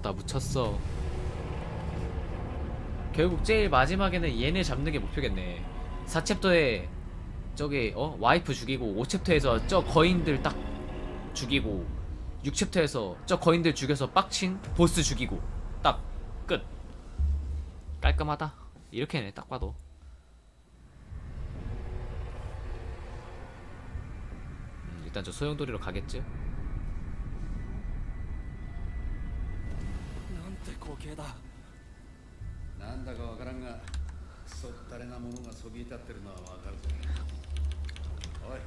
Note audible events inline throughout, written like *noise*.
묻혔다 묻혔어. 결국 제일 마지막에는 얘네 잡는 게 목표겠네. 4챕터에 저기 어? 와이프 죽이고 5챕터에서 저 거인들 딱 죽이고 6챕터에서 저 거인들 죽여서 빡친 보스 죽이고 딱 끝. 깔끔하다. 이렇게 해네 딱 봐도. 음, 일단 저 소용돌이로 가겠지 光景だなんだかわからんがクソったれなものがそびえ立ってるのはわかるぜおい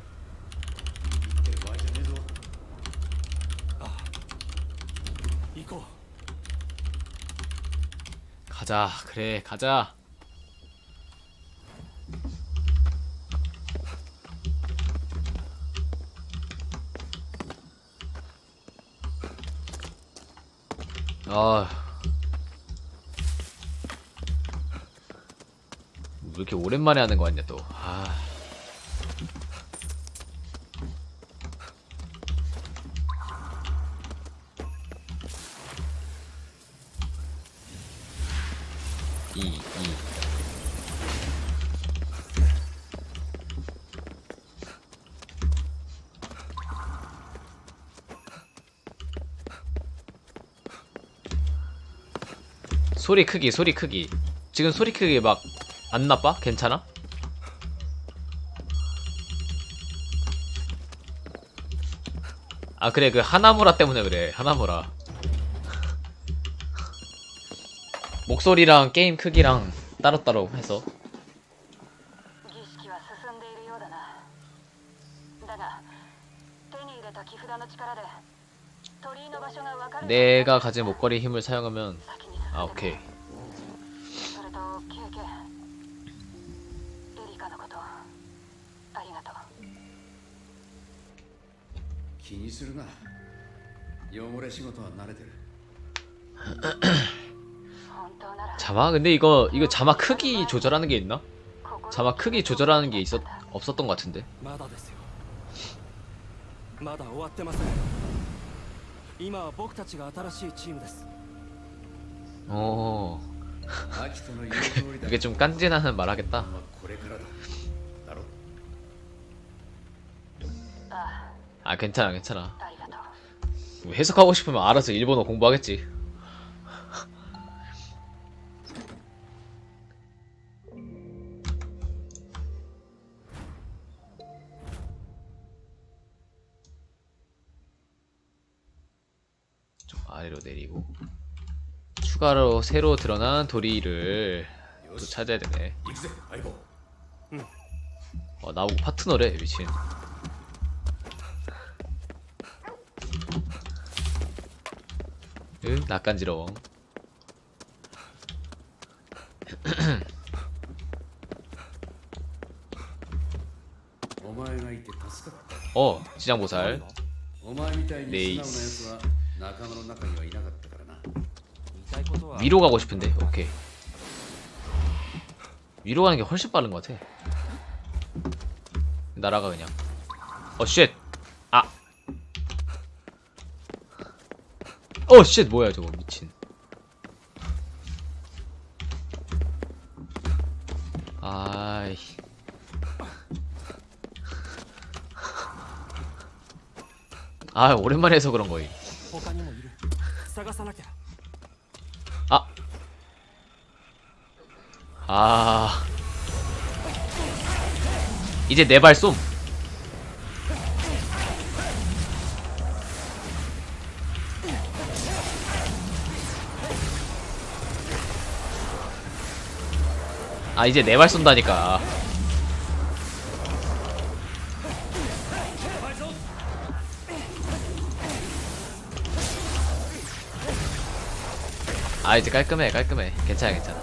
言ってる場合じゃねえぞ行こ 가자 그래 가자 아. 이렇게 오랜만에 하는 거 같냐 또. 아. 소리 크기, 소리 크기. 지금 소리 크기 막 안 나빠? 괜찮아? 아 그래 그 하나무라 때문에 그래. 하나무라. 목소리랑 게임 크기랑 따로따로 해서. 내가 가진 목걸이 힘을 사용하면 아 오케이. 汚れ仕事は慣れてる本当なら 자막 근데 이거 이거 자막 크기 조절하는 게 있나? ここ 자막 크기 조절하는 게 있었 없었던 것 같은데 まだですよまだ終わってません今は僕たちが新しいチームです 어 *laughs* 秋田の言う通りだ 이게 좀 깐진하는 말 하겠다 まあこれからだだろあ 아 괜찮아 괜찮아 あありがとう 뭐 해석하고 싶으면 알아서 일본어 공부하겠지. 좀 아래로 내리고 추가로 새로 드러난 도리를 또 찾아야 되네. 어, 나하고 파트너래 미친. 으, 낯간지러워. 어, 시장 보살. 네이스. 위로 가고 싶은데, 오케이. 위로 가는 게 훨씬 빠른 것 같아. 날아가 그냥. 어, 쉣. 어쉣 뭐야 저거 미친. 아이. 아 오랜만에 해서 그런 거임. 아. 아. 이제 내발쏨. 아, 이제 네발 쏜다니까. 아, 이제 깔끔해, 깔끔해. 괜찮아, 괜찮아.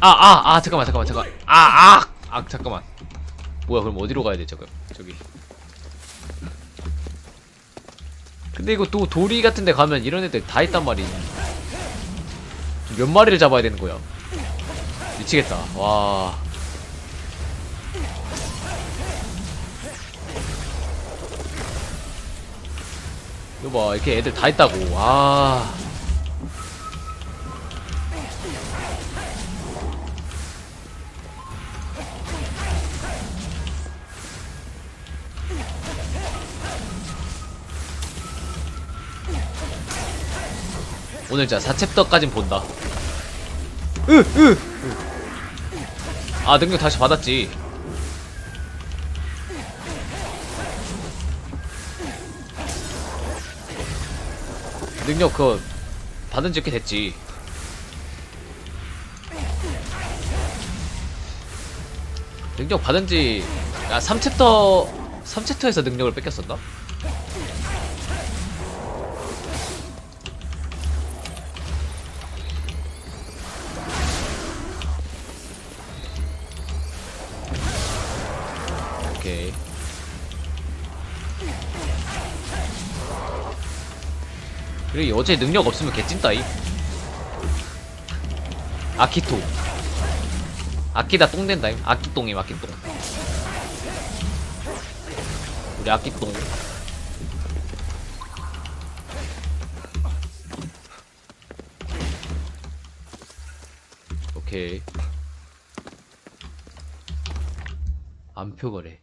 아, 아, 아, 잠깐만, 잠깐만, 잠깐. 아, 아, 아, 잠깐만. 뭐야, 그럼 어디로 가야 돼, 저거, 저기. 근데 이거 또 도리 같은 데 가면 이런 애들 다 있단 말이지 몇 마리를 잡아야 되는 거야. 미치겠다. 와. 이거 봐 이렇게 애들 다 있다고. 아. 오늘 진짜 4챕터까진 본다. 으으. 아 능력 다시 받았지. 능력 그 받은 지꽤 됐지. 능력 받은 지 아, 3챕터 3챕터에서 능력을 뺏겼었나? 그리고 여제 능력 없으면 개찐따이. 아키토. 아키다 똥된다임 아키똥임 아키똥. 우리 아키똥. 오케이. 안표 거래.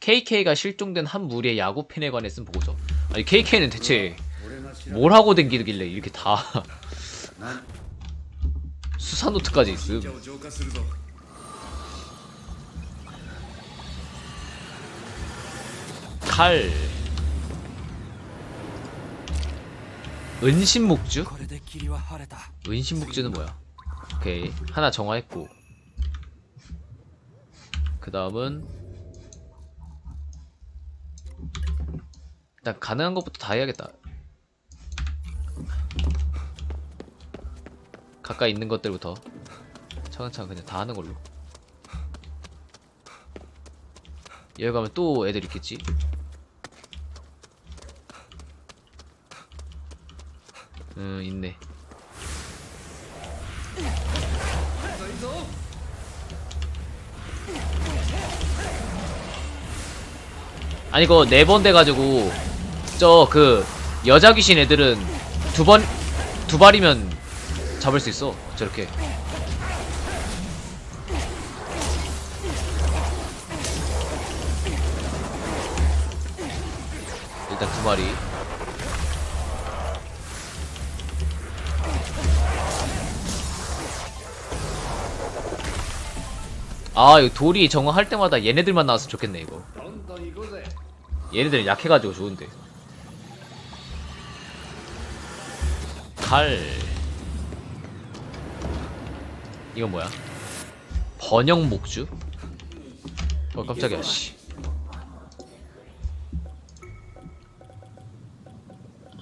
KK가 실종된 한 무리의 야구 팬에 관해 쓴 보고서. 아니 KK는 대체 뭘 하고 댕기길래 이렇게 다 *laughs* 수사노트까지 있음? 칼. 은신목주? 은신목주는 뭐야? 오케이. 하나 정화했고. 그 다음은 일단 가능한 것부터 다 해야겠다. 가까이 있는 것들부터. 차근차근 그냥 다 하는 걸로. 여기 가면 또 애들 있겠지? 음 있네. 아니 이거 네 번 돼가지고 저 그 여자 귀신 애들은 두 번 두 발이면 잡을 수 있어. 저렇게. 일단 두 마리. 아 이거 돌이 정화할 때마다 얘네들만 나왔으면 좋겠네 이거. 얘네들은 약해가지고 좋은데. 칼. 이건 뭐야? 번영 목주? 어 깜짝이야 씨.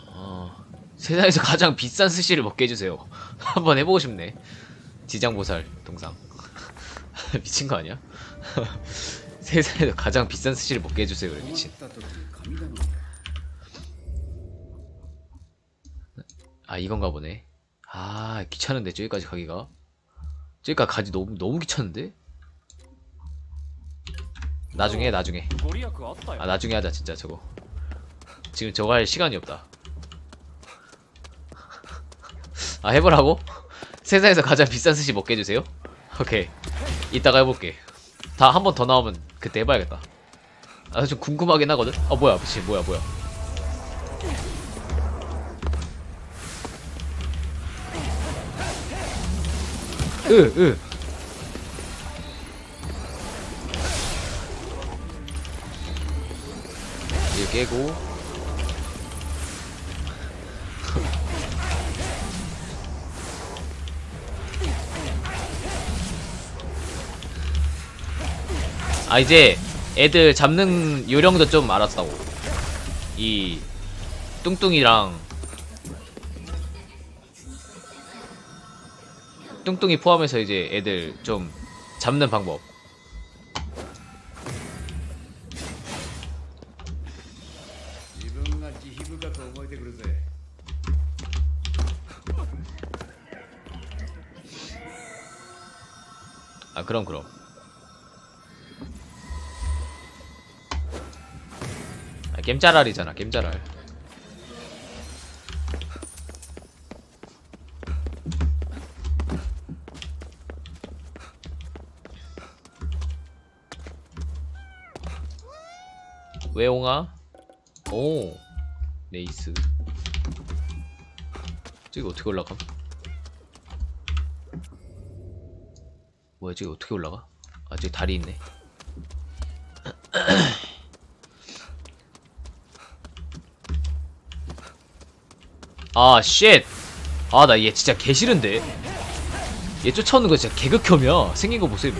어, 세상에서 가장 비싼 스시를 먹게 해주세요. *laughs* 한번 해보고 싶네. 지장보살 동상. *laughs* 미친 거 아니야? *laughs* 세상에서 가장 비싼 스시를 먹게 해주세요 그래 미친. 아 이건가 보네. 아 귀찮은데 저기까지 가기가? 저기까 가지 너무 너무 귀찮은데? 나중에 나중에. 아 나중에 하자 진짜 저거. 지금 저거 할 시간이 없다. 아 해보라고? *laughs* 세상에서 가장 비싼 스시 먹게 해주세요. 오케이. 이따가 해볼게. 다 한 번 더 나오면 그때 해봐야겠다. 아 좀 궁금하긴 하거든? 아 뭐야 미친 뭐야 뭐야. 으 으 이거 깨고. *laughs* 아 이제 애들 잡는 요령도 좀 알았다고. 이 뚱뚱이랑 뚱뚱이 포함해서 이제 애들 좀 잡는 방법. 아 그럼 그럼. 아 겜짜랄이잖아 겜짜랄. 외옹아? 오. 레이스. 저기 어떻게 올라감? 뭐야 저기 어떻게 올라가? 아 저기 다리 있네. *clears throat* 아 쉣! 아 나 얘 진짜 개 싫은데? 얘 쫓아오는 거 진짜 개극혐이야. 생긴 거 보세요.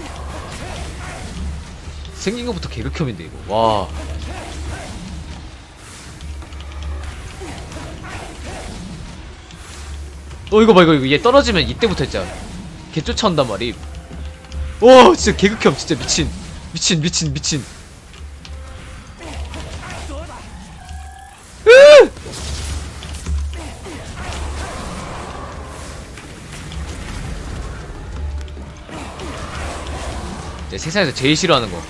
생긴 거부터 개극혐인데 이거. 와 어 이거 봐 이거 이거 얘 떨어지면 이때부터 진짜 개 쫓아온단 말이 와 진짜 개극혐 진짜 미친 미친 미친 미친 으! 진짜 세상에서 제일 싫어하는 거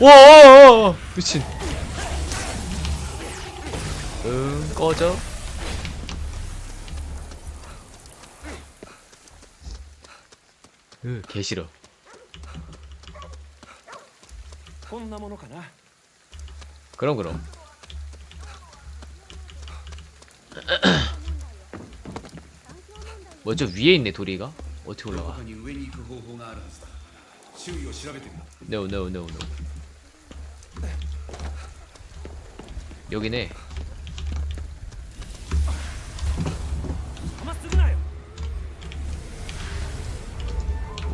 와, 와, 와, 와, 미친. 응, 꺼져. 으, 개 싫어. こんなものかな 그럼 그럼. 먼저 위에 있네 도리가. 어떻게 ど 올라가? こに上に行く方法があるはずだ周囲を調べてみろ No, no, no, no. 여기네.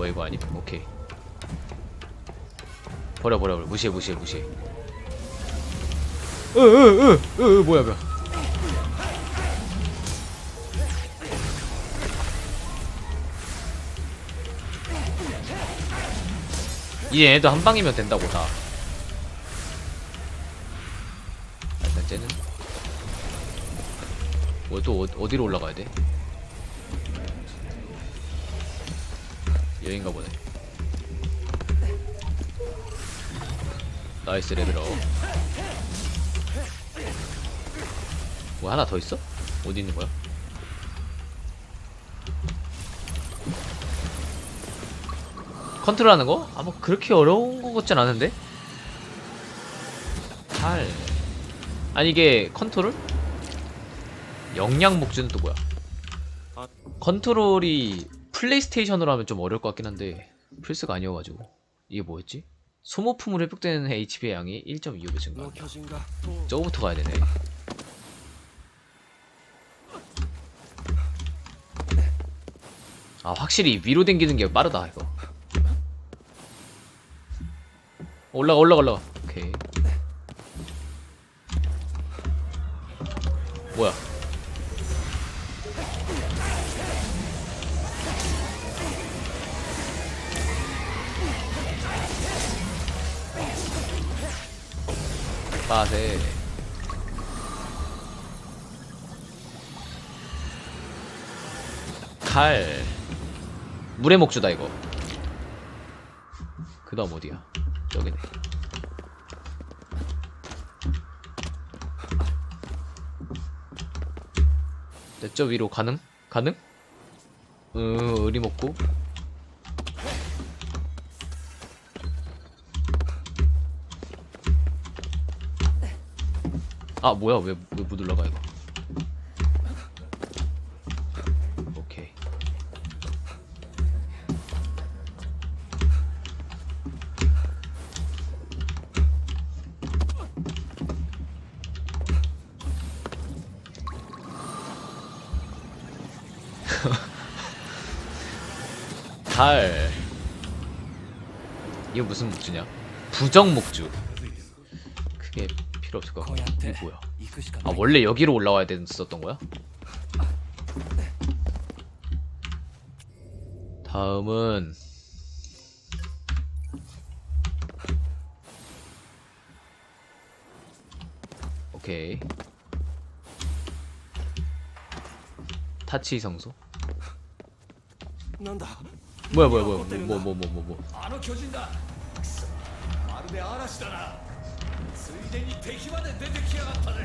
뭐 이거 아니? 오케이. 버려 버려 버려. 무시해 무시해 무시해. 으으으으 뭐야 뭐야. 이 얘도 한 방이면 된다고 다. 일단 쟤는 뭐 또 어, 어디로 올라가야 돼? 여긴가 보네. 나이스 레벨업. 뭐 하나 더 있어? 어디 있는 거야? 컨트롤 하는 거? 아뭐 그렇게 어려운 거 같진 않은데? 잘. 아니 이게 컨트롤? 영양 목줄은 또 뭐야? 아. 컨트롤이 플레이스테이션으로 하면 좀 어려울 것 같긴 한데 플스가 아니어가지고. 이게 뭐였지? 소모품으로 회복되는 HP의 양이 1.25배 증가 저거부터 가야 되네. 아 확실히 위로 당기는 게 빠르다 이거. 올라가 올라가 올라가. 오케이. 뭐야? 빠세 칼. 물의 목주다 이거. 그 다음 어디야? 저기네 내저 위로 가능? 가능? 으 의리 먹고 아 뭐야? 왜왜못 올라가 이거? 오케이. *laughs* 달. 이거 무슨 목주냐? 부정 목주 필요 없을 것 같고 이게 아 원래 여기로 올라와야 됐었던 거야? 다음은 오케이. 타치 성소? 뭐야 뭐야 뭐야 뭐 뭐 뭐 뭐 뭐뭐 뭐, 뭐.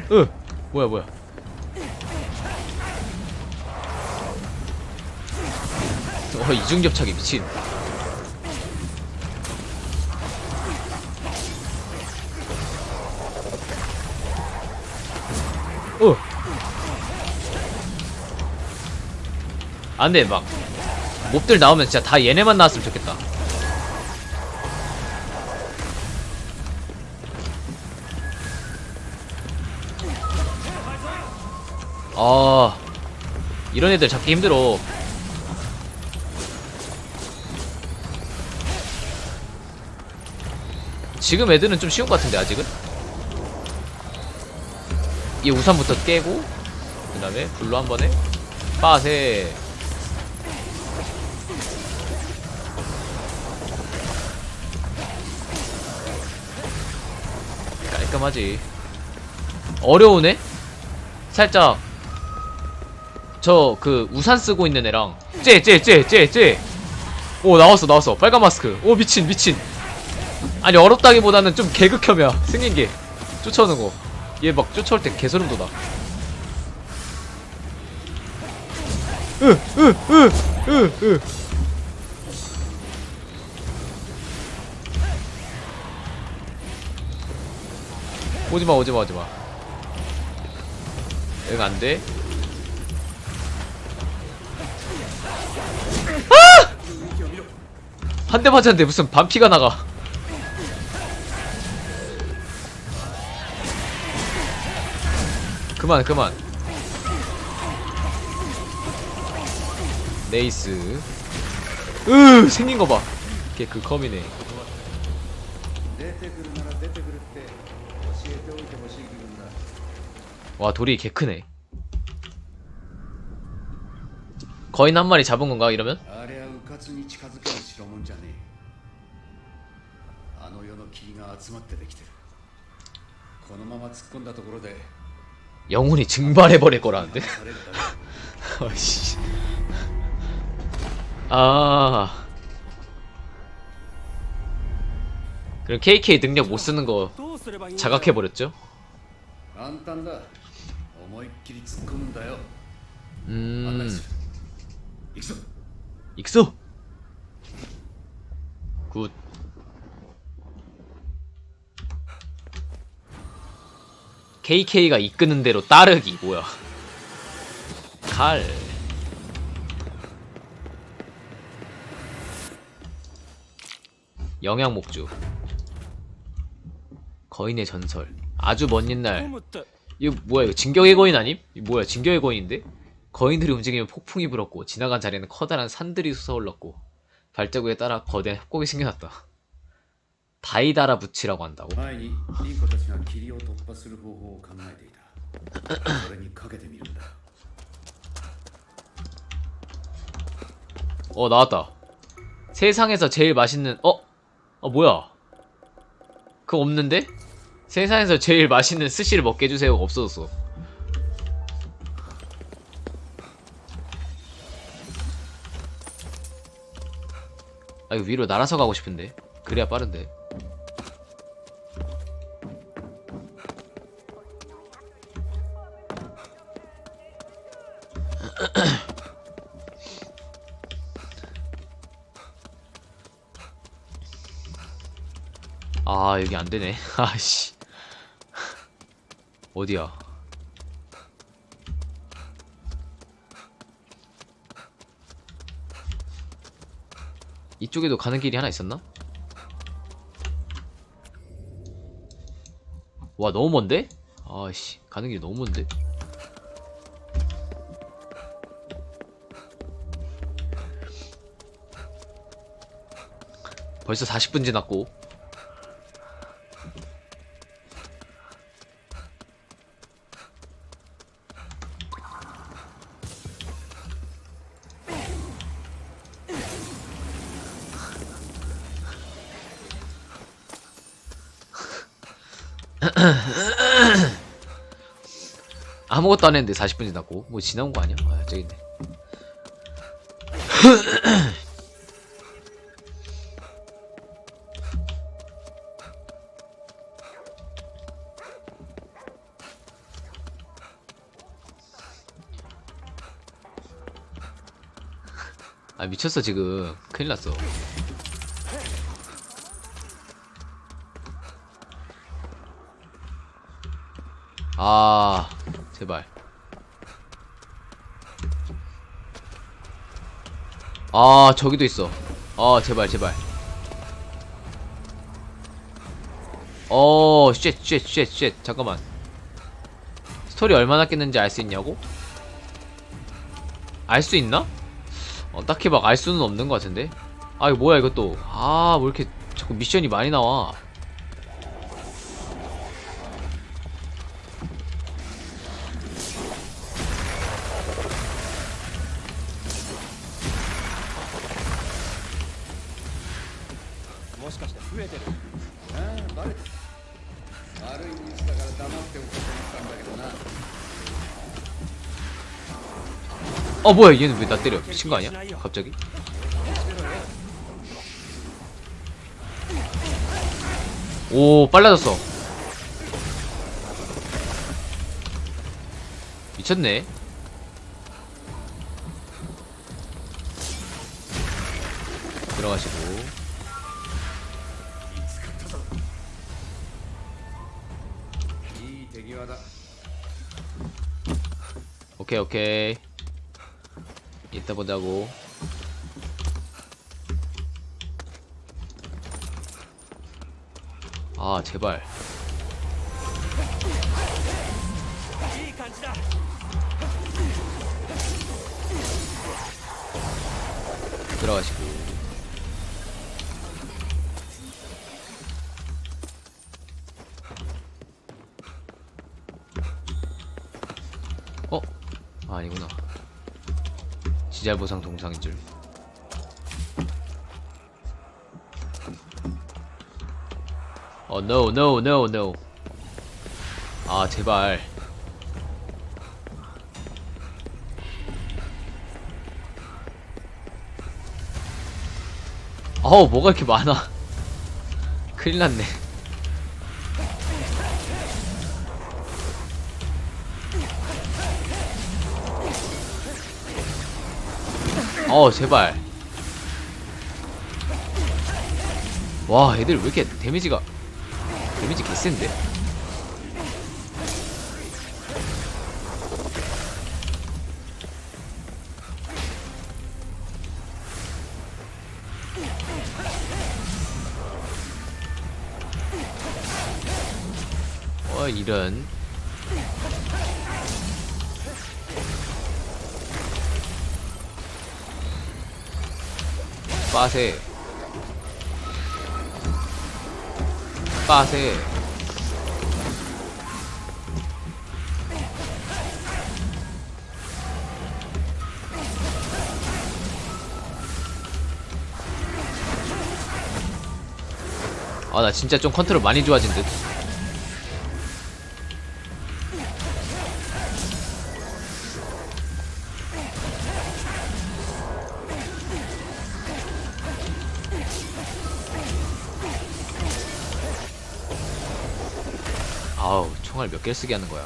어, 으 뭐야 뭐야. 어 이중접착이 미친. 어. 안돼 막. 몹들 나오면 진짜 다 얘네만 나왔으면 좋겠다. 이런 애들 잡기 힘들어. 지금 애들은 좀 쉬운 것 같은데 아직은? 이 우산부터 깨고 그 다음에 불로 한 번에 빠세. 깔끔하지. 어려우네? 살짝 저 그 우산 쓰고 있는 애랑 쟤쟤쟤쟤쟤오 나왔어 나왔어. 빨간 마스크. 오 미친 미친. 아니 어렵다기보다는 좀 개극혐이야. 생긴 게 쫓아오는 거. 얘 막 쫓아올 때 개소름 돋아. 으으으으으 오지마 오지마 오지마. 응 안돼 한 대 맞았는데 무슨 반피가 나가. 그만 그만. 네이스. 으 생긴 거봐. 걔 그 컴이네. 와 돌이 개 크네. 거인 한 마리 잡은 건가 이러면? あれはうかつに近づける代物じゃねえあの世の霧が集まってできてるこのまま突っ込んだところで 영혼이 증발해버릴 거라는데? されるだけ 아이씨 아 그럼 KK 능력 못 쓰는 거 どうすればいいんだ 자각해버렸죠? 簡単だ思いっきり突っ込むんだよ案内 음 する行くぞ 익소! 굿. KK가 이끄는 대로 따르기 뭐야 칼 영양 목주 거인의 전설 아주 먼 옛날 이거 뭐야 이거 진격의 거인 아님? 이거 뭐야 진격의 거인인데? 거인들이 움직이면 폭풍이 불었고 지나간 자리는 커다란 산들이 솟아올랐고 발자국에 따라 거대한 협곡이 생겨났다. 다이다라 부치라고 한다고? 어 나왔다. 세상에서 제일 맛있는 어? 어 뭐야? 그거 없는데? 세상에서 제일 맛있는 스시를 먹게 해주세요 없어졌어. 아 이거 위로 날아서 가고 싶은데 그래야 빠른데. *clears throat* 아 여기 안 되네. *laughs* 아씨. 어디야? 이쪽에도 가는 길이 하나 있었나? 와 너무 먼데? 아씨 가는 길이 너무 먼데? 벌써 40분 지났고 *coughs* 아무것도 안 했는데 40분 지났고. 뭐 지나온 거 아니야? 아 저기 있네. *coughs* 아 미쳤어 지금. 큰일 났어 아 제발 아 저기도 있어 아 제발 제발 어, 쉣, 쉣, 쉣, 쉣. 잠깐만. 스토리 얼마나 깼는지 알 수 있냐고? 알 수 있나? 어, 딱히 막 알 수는 없는 것 같은데? 아, 이거 뭐야, 이것도. 아, 뭐 이렇게 자꾸 미션이 많이 나와. 어 뭐야 얘는 왜 나 때려? 미친 거 아니야? 갑자기? 오 빨라졌어. 미쳤네. 들어가시고. 오케이 오케이. 이따 보자고. 아 제발. 들어가시고. 지잘보상 동상인 줄. 어, no, no, no, no. 아, 제발. 어우 뭐가 이렇게 많아 *laughs* 큰일 났네 어 제발. 와 애들 왜 이렇게 데미지가 데미지 개센데? 어 이런 빠세. 빠세. 아 나 진짜 좀 컨트롤 많이 좋아진 듯 몇 개를 쓰게 하는 거야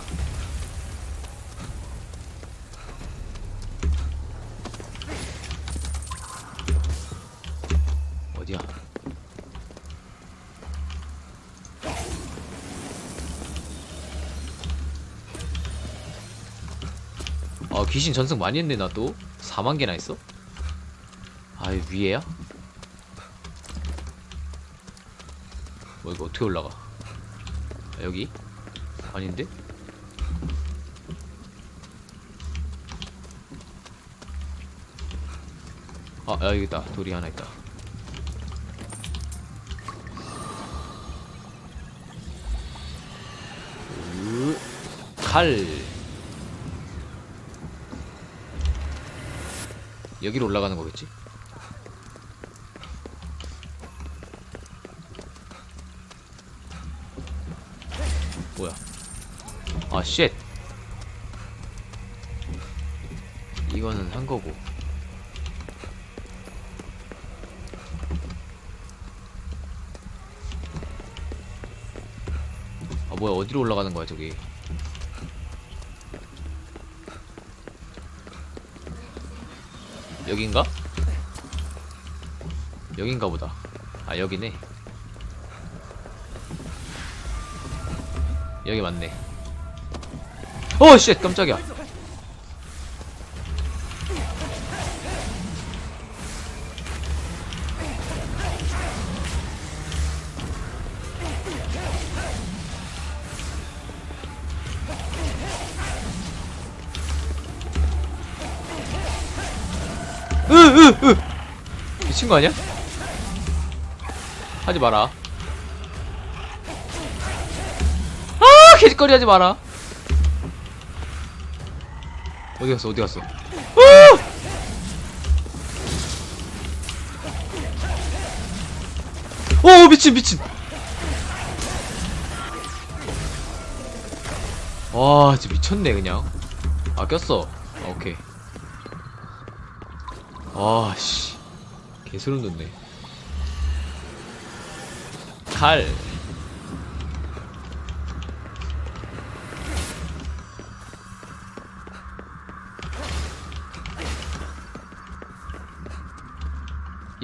어디야 아 귀신 전승 많이 했네 나 또 4만 개나 했어? 아 위에야? 뭐 이거 어떻게 올라가 아, 여기? 아닌데? 아, 아 여기 있다. 돌이 하나 있다. 으, 칼. 여기로 올라가는 거겠지? 아, 쉣. 이거는 한 거고. 아, 뭐야, 어디로 올라가는 거야, 저기. 여긴가? 여긴가 보다. 아, 여기네. 여기 맞네. 어, 오씨 깜짝이야. 으으으. 미친 거 아니야? 하지 마라. 아 개짓거리 하지 마라. 어디 갔어? 어디 갔어? 으! 오 미친 미친. 와, 진짜 미쳤네 그냥. 아 꼈어. 아, 오케이. 아 씨. 개소름 돋네. 칼.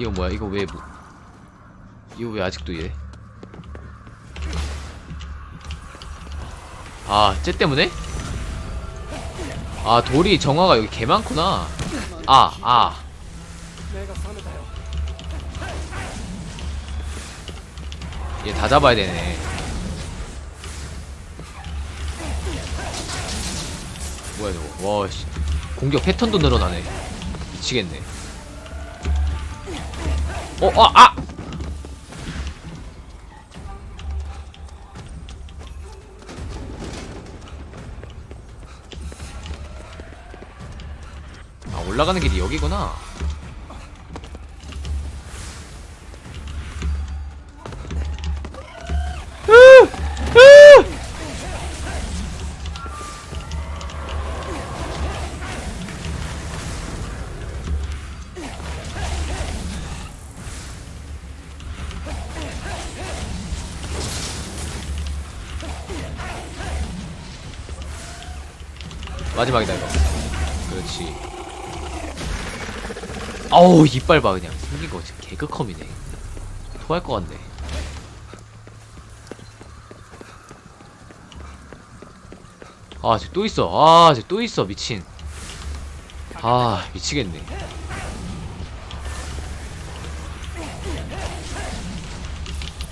이거 뭐야? 이거 왜 뭐, 이거 왜 아직도 이래 아쟤 때문에? 아 돌이 정화가 여기 개 많구나. 아아 아. 아. 얘다 잡아야 되네. 뭐야 저거? 와씨. 공격 패턴도 늘어나네. 미치겠네. 어, 아, 아! 아, 올라가는 길이 여기구나. 마지막이다 이거. 그렇지. 아우 이빨 봐 그냥. 생긴 거 진짜 개그컴이네. 토할 것 같네. 아쟤또 있어. 아쟤또 있어 미친. 아 미치겠네.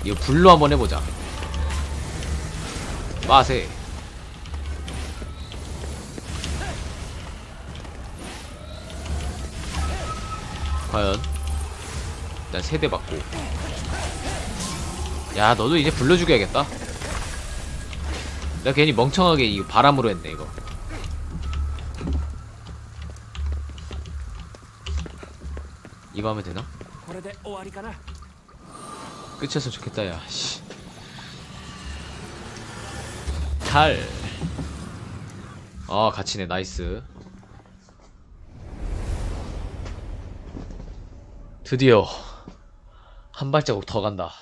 이거 불로 한번 해보자. 빠세 과연 일단 세대 받고 야 너도 이제 불러 죽여야겠다 내가 괜히 멍청하게 이 바람으로 했네 이거 이거 하면 되나? 끝이었으면 좋겠다 야 씨. 탈. 아, 같이네. 나이스. 드디어 한 발자국 더 간다